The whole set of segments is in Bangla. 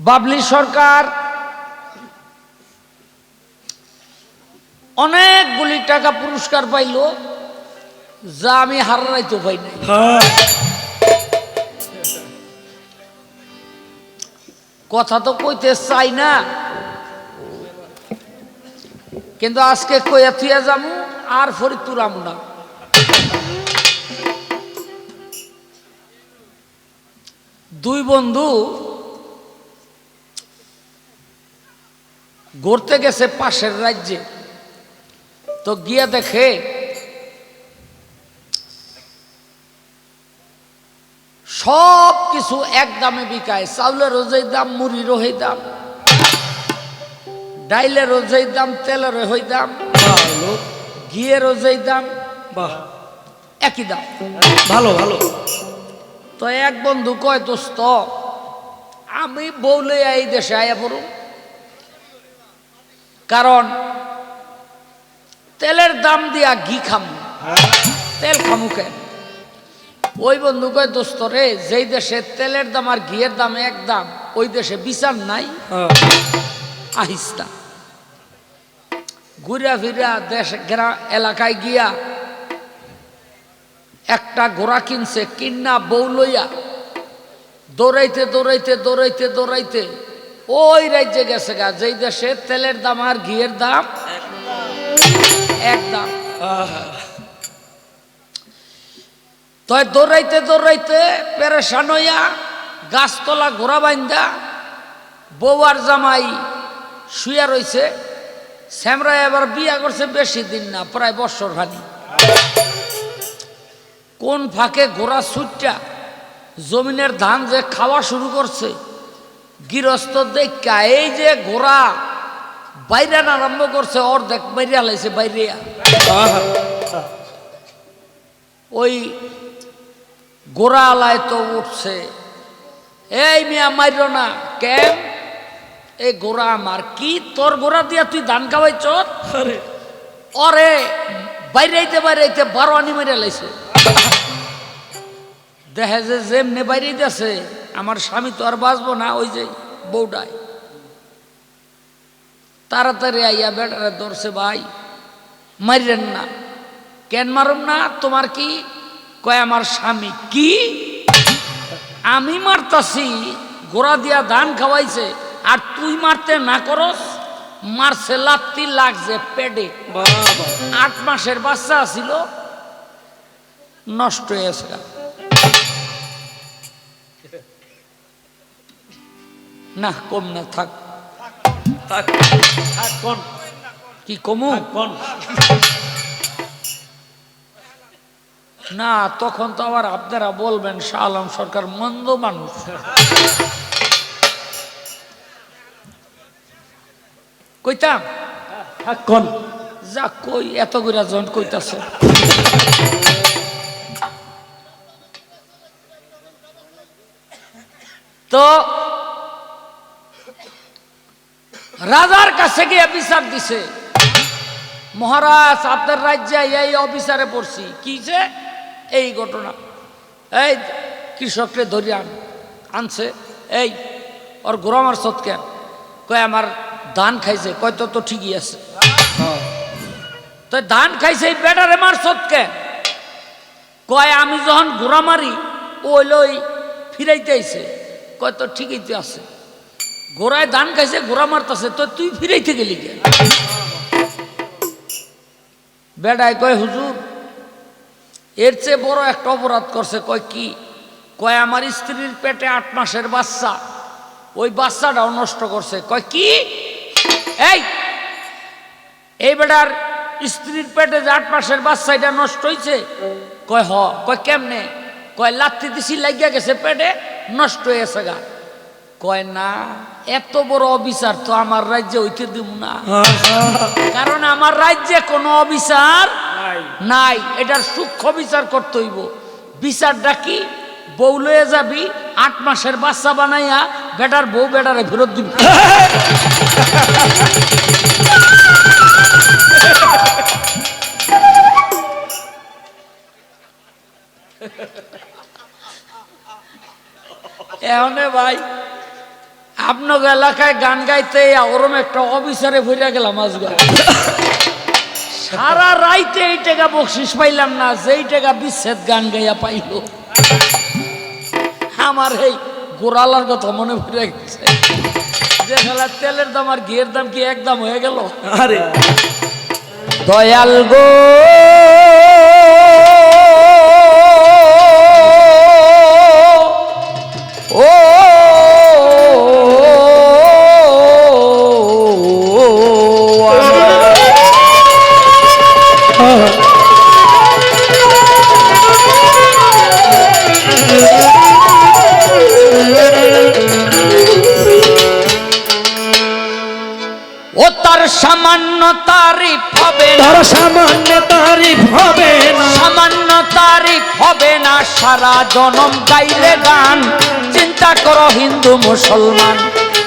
বাবলি সরকার অনেকগুলি টাকা পুরস্কার পাইল যা আমি হারাইতে পাই নাই। হ্যাঁ। কথা তো কইতে চাই না কিন্তু আজকে কইয়া থুয়া যামু আর ফরি তুরামু না। দুই বন্ধু ঘুরতে গেছে পাশের রাজ্যে। তো গিয়া দেখে সব কিছু এক দামে বিকায়। চাউলের যেই দাম মুড়িরও সেই দাম। ডাইলেরও যেই দাম তেলেরও হই দাম। ঘিয়েরও যেই দাম। বাহ। একই দাম। ভালো ভালো। তো এক বন্ধু কয় দোস্ত আমি বউলে এই দেশে আয়া পড়ুম। কারণ তেলের দাম দিয়া ঘি খামু। তেল খামু কেন? ওই বন্ধু কয় দোস্ত রে যেই দেশে তেলের দাম আর ঘিয়ের দাম এক দাম ওই দেশে বিচার নাই। আহিস্তা আহিস ঘুরা ফিরা দেশ গ্রাম এলাকায় গিয়া একটা ঘোড়া কিনছে কিন্না বউ লইয়া। দৌড়াইতে দৌড়াইতে দৌড়াইতে দৌড়াইতে ওই রাজ্যে গেছে গা, যেই দেশে তেলের দাম আর ঘিয়ের দাম এক দাম তয় দৌড়াইতে দৌড়াইতে পেরেশান হইয়া গাছতলা ঘোড়া বাইন্দা বৌয়ার জামাই শুয়া রইছে। শ্যামরা এবার বিয়া করছে বেশি দিন না, প্রায় বছর ভানি কোন ফাঁকে ঘোড়া ছুটটা, জমিনের ধান যে খাওয়া শুরু করছে গৃহস্থ দেখা এই যে ঘোড়া বাইরান আরম্ভ করছে অর্ধেক বাইরে লাইছে বাইরে আহা, ওই গোড়ালায় তো উঠছে। এই মিয়া মাইর না কেন এই গোড়া আমার কি তোর গোড়া দিয়া তুই ধান খাওয়াই চর অরে বাইরাইতে বাইরাইতে বারো আনি মেরে লাইছে। দেখে যে যেমনে বাইরাইতেছে আমার স্বামী তো আর বাঁচবো না ওই যে বউটাই। তাড়াতাড়ি আইয়া বেটারে ধরছে ভাই মারিলেন না। কেন মারুম না? তোমার কি? কয় আমার স্বামী কি? আমি মারতাছি গোড়া দিয়া ধান খাওয়াইছে আর তুই মারতে না করস? মারছে লাত্তি লাগছে পেটে। আট মাসের বাচ্চা ছিল নষ্ট হয়ে না কম না থাক। কি কমু? না তখন তো আবার আপনারা বলবেন শাহ আলম সরকার মন্দ মানুষ। কইতাম? কোন যা কই এত করে জন কইতাছে। তো রাজার কাছে গিয়ে বিচার দিছে। মহারাজ, আপনার রাজ্যে এই অফিসারে পড়ছি। কি যে? এই ঘটনা। এই কৃষককে ধরে আন আনছে। এই ওর গোড়া মারছত কেন কয়, আমার ধান খাইছে। কয়, তো তো ঠিকই আছে। তো ধান খাইছে এই বেটারে মারছত কে কয়, আমি যখন ঘোড়া মারি ওই লই ফিরাইতে আইছে। কয়, তো ঠিকই তো আছে। ঘোড়ায় ধান খাইছে ঘোড়া মারতাছে, তো তুই ফিরাইতে গেলি কে বেটায় কয়, হুজুর, এর চেয়ে বড় একটা অপরাধ করছে। কয়, কি? কয়, আমার স্ত্রীর পেটে আট মাসের বাচ্চা। ওই বাচ্চাটাও নষ্ট করছে। কয়, কি? এই এই বেটার স্ত্রীর পেটে যে আট মাসের বাচ্চা এটা নষ্ট হয়েছে কয়, হ। কয়, কেমনে? কয়, লাত্তি দিছি লাগিয়া গেছে পেটে, নষ্ট হয়েছে গা। কয় না এত বড় অবিচার তো আমার রাজ্যে হইতে দিব না। কারণ আমার রাজ্যে কোনো অবিচার নাই। এটার সূক্ষ্ম বিচার করতে হইব। বিচারটা কি? বউ লয়ে যাবি আট মাসের বাচ্চা বানাইয়া বেটার বউ বেটারে ফেরত দিবি। এহনে ভাই আপনার এলাকায় গান গাইতে ওরম একটা অফিসারে ভরে গেলাম আজকে। সারা রাইতে এই টাকা বকশিস পাইলাম না যেই টাকা বিচ্ছেদ গান গাইয়া পাইল। আমার এই গোড়ালার কথা মনে পড়ে গেছে। যে খেলা তেলের দাম আর ঘিয়ের দাম কি একদম হয়ে গেল? আরে। দয়াল গো। তারিফ হবে তার সামান্য তারিফ হবে না। সামান্য তারিফ হবে না। সারা জনম গাইলে গান। চিন্তা করো হিন্দু মুসলমান।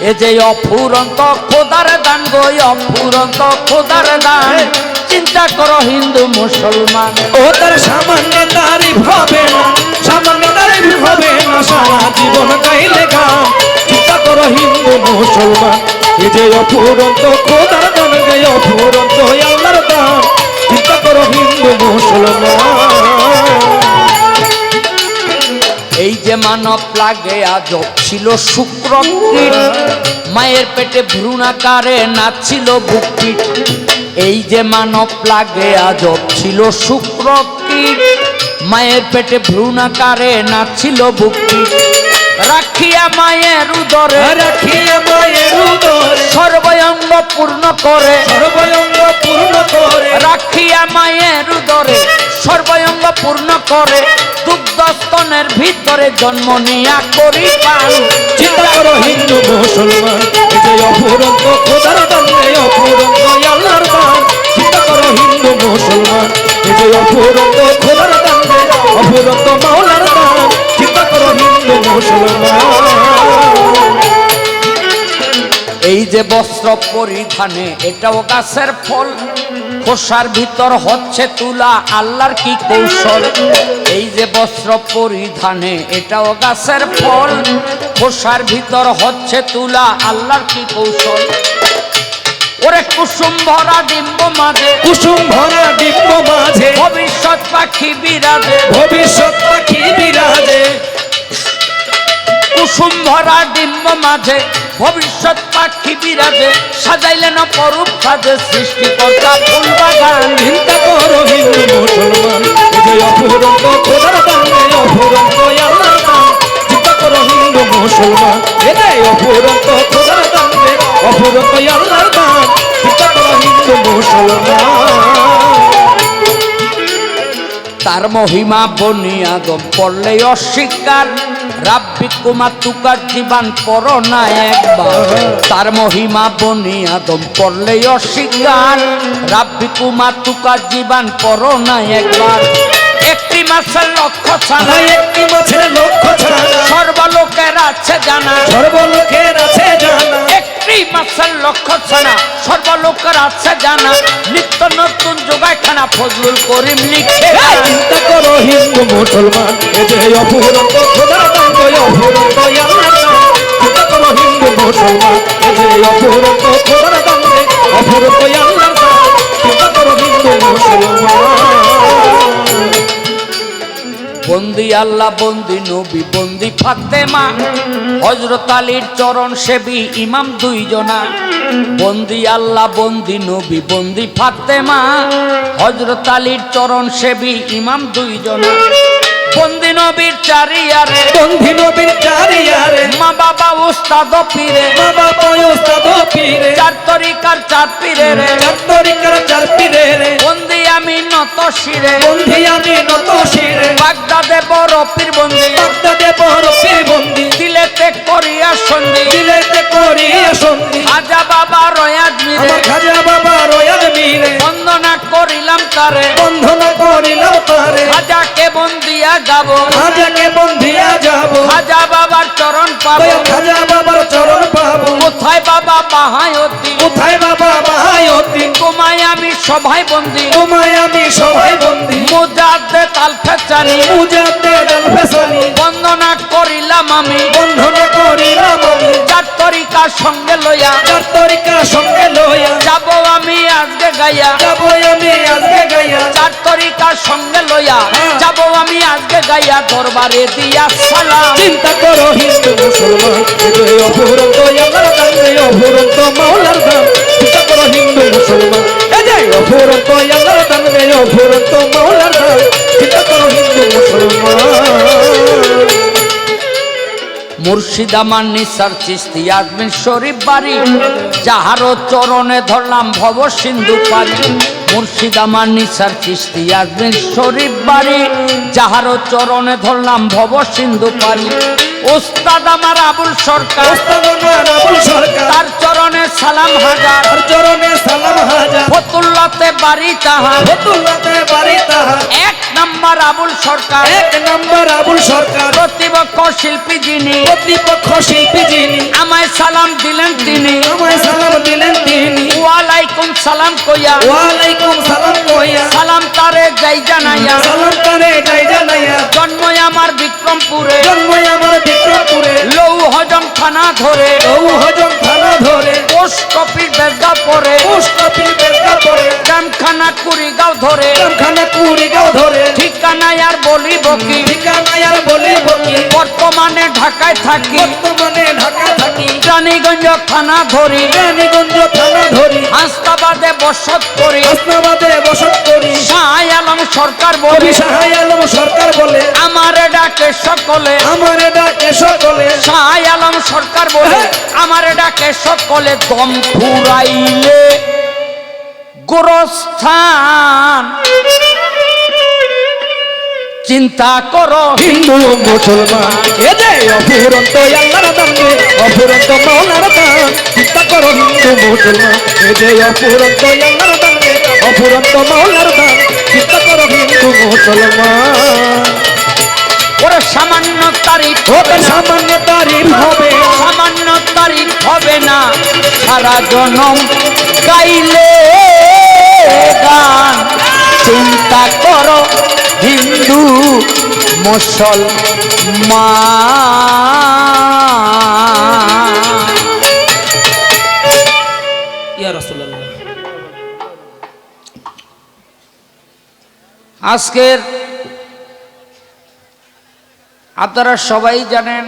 এ যে অফুরন্ত খোদার দান গো অফুরন্ত খোদার দান। চিন্তা করো হিন্দু মুসলমান। ও তার সামান্য তারিফ হবে না। সামান্য তারিফ হবে না। সারা জীবন গাইলে গান। চিন্তা করো হিন্দু মুসলমান। এ যে অপুরন্ত খোদার দান গে অপুরন্ত আল্লাহর দান চিন্তা করো হিন্দু মুসলমান। এই যে মানব লাগে আজব ছিল শুক্র মায়ের পেটে ভ্রূণাকারে নাচছিল বুকপিট এই যে মানব লাগে আজব ছিল শুক্র মায়ের পেটে ভ্রূণাকারে নাচছিল বুকপিট রাখিয়া মায়ের উদরে রাখিয়া মায়ের পূর্ণ করে। সর্বঙ্গ পূর্ণ করে। রাখিয়া মায়ের উদরে সর্বঙ্গ পূর্ণ করে। দুগ্ধস্তনের ভিতরে জন্ম নিয়া করি পান। চিন্তা করো হিন্দু মুসলমান যে অপুরন্ত খোদার এই অপুরন্ত আল্লাহর দান। চিন্তা করো হিন্দু মুসলমান এই যে অপুরন্ত খোদার অপুরন্ত যে বস্ত্র পরিধানে এটাও গাছের ফল। খোসার ভিতর হচ্ছে তুলা আল্লাহর কি কৌশল? এই যে বস্ত্র পরিধানে এটাও গাছের ফল। খোসার ভিতর হচ্ছে তুলা আল্লাহর কি কৌশল? ওরে কুসুম ভরা ডিম্ব মাঝে কুসুম ভরা ডিম্ব মাঝে ভবিষ্যৎ পাখি বিরাজে। ভবিষ্যৎ পাখি বিরাজে। কুসুম ভরা ডিম্ব মাঝে ভবিষ্যৎ পাখি বিরাজে সাজাইলেন পরূপ সাজে সৃষ্টিকর্তা ফুল বাগান চিন্তা করো হিন্দু মুসলমান এই যে অপুরন্ত খোদার অপুরন্ত আল্লাহর দান চিন্তা করো হিন্দু মুসলমান এই যে অপুরন্ত খোদার অপুরন্ত আল্লাহর দান চিন্তা করো হিন্দু মুসলমান। তার মহিমা বনিয়াদম পড়লে অস্বীকার। রাব্বি কুমার তুকার জীবন পর না একবার। তার মহিমা বনিয়াদম পড়লে অস্বীকার। রাব্বি কুমার তুকার জীবন পর না একবার। একটি মাসের লক্ষ্য ছাড়া একটি মাছের লক্ষ্য ছাড়া সর্বলোকের আছে জানা। সর্বলোকের আছে জানা। একটি মাসের লক্ষ্য ছাড়া সর্বলোকের আছে জানা। নিত্য নতুন যোগাইখানা ফজলুল করিম লিখে। চিন্তা করো হিন্দু মুসলমান এই যে অপুরন্ত খোদার মুসলমান বন্দি আল্লাহ, বন্দি নবী, বন্দি ফাতেমা। হজরত আলীর চরণ সেবী ইমাম দুইজনা। বন্দি আল্লাহ, বন্দি নবী, বন্দি ফাতেমা। হজরত আলীর চরণ সেবী ইমাম দুইজনা। বন্দি নবীর চারিয়ারে। বন্ধি নবীর চারিয়ারে। মা বাবা উস্তাদ পীরে। বাবা পয়স্তাদ পীরে। চার তরিকার চার পীরে রে। চাত্তরিকার চার পীরে রে। বন্দি আমি নত শিরে। বন্ধি আমি নত শিরে। বাগদাদে বড় পীর বন্দি। বাগদাদে বড় পীর বন্দি। দিলেতে করিয়া সন্ধি। দিলেতে করিয়া সন্ধি। আজা বাবা রয়াজ মিরে। আমার খাজা বাবা রয়াল মীরে বন্দনা করিলাম তারে বন্ধনা করিলাম তারে খাজাকে বন্দিয়া যাব। খাজাকে বন্ধিয়া যাব। খাজা বাবার চরণ পাবো। খাজা বাবার চরণ পাবো। কোথায় বাবা বাহায়তি কোথায় বাবা বাহায়তিন তোমায় আমি সভায় বন্দি। তোমায় আমি সবাই বন্দি। মুজাদ্দে তাল ফেচানি মুজাদ্দে ডাল ফেসানি। বন্দনা গাইয়া যাব আমি আজকে গাইয়া। চার তরিকা সঙ্গে লইয়া। যাব আমি আজকে গাইয়া দরবারে দিয়া সালাম। চিন্তা করো হিন্দু মুসলমান এ যে অফুরন্ত আল্লাহর দান এ অফুরন্ত মাওলার দান। চিন্তা করো হিন্দু মুসলমান এ অফুরন্ত আল্লাহর দান অফুরন্ত মাওলার মুর্শিদ আমার নিসার চিস্তি আজমিন শরীফ বাড়ি। যাহারও চরণে ধরলাম ভব সিন্ধু পারি মুর্শিদ আমার নিসার চিস্তি আজমিন শরীফ বাড়ি। যাহারও চরণে ধরলাম ভব সিন্ধু পারি ওস্তাদ আমার আবুল সরকার। ওস্তাদ আমার আবুল সরকার। তার চরণে সালাম হাজার। চরণে সালাম হাজার। ফতুল্লাতে বাড়ি তাহার। ফতুল্লাতে বাড়ি তাহার। এক নাম্বার আবুল সরকার। এক নম্বর আবুল সরকার। প্রতিপক্ষ শিল্পী যিনি। প্রতিপক্ষ শিল্পী যিনি। আমায় সালাম দিলেন তিনি। আমায় সালাম দিলেন তিনি। ওয়ালাইকুম সালাম কইয়া। ওয়ালাইকুম সালাম কইয়া। সালাম তারে যাই জানাইয়া। সালাম তারে গাই জানাইয়া। জন্ম আমার বিক্রমপুরে। জন্ম আমার বিক্রমপুরে। লৌ হজম থানা ধরে। লৌ হজম থানা ধরে। পোস্ট অফিস বেজা পরে। পোস্ট অফিস বেলকা পরে। গ্রামখানা কুড়িগাঁও ধরে। গ্রামখানা কুড়িগাঁও ধরে। ঠিকানায় আর বলিব কি? ঠিকানায় আর বলিব কি? বর্তমানে ঢাকায় থাকি। বর্তমানে ঢাকা থাকি। রানীগঞ্জ থানা ধরি। রানীগঞ্জ থানা ধরি। হাসপাবাদে বসত করি। হাসনাবাদে বসত করি। শাহ আলম সরকার বলে। শাহ আলম সরকার বলে। আমার ডাকে সকলে। আমার ডাকে সকলে। শাহ আলম সরকার বলে। আমার ডাকে সকলে দম ফুরাইলে। গোরস্থান। চিন্তা করো হিন্দু মুসলমান। অফুরন্ত আল্লাহর অফুরন্ত চিন্তা করো হিন্দু মুসলমান। এ যে অফুরন্ত আল্লাহর রে অফুরন্ত চিন্তা করো হিন্দু মুসলমান। ওরে সামান্য তারিফ ওকে সামান্য তারিফ হবে। সামান্য তারিফ হবে না। সারা জনম গাইলে গান। চিন্তা করো হিন্দু মুসলমান ইয়া রাসূলুল্লাহ। আজকের আপনারা সবাই জানেন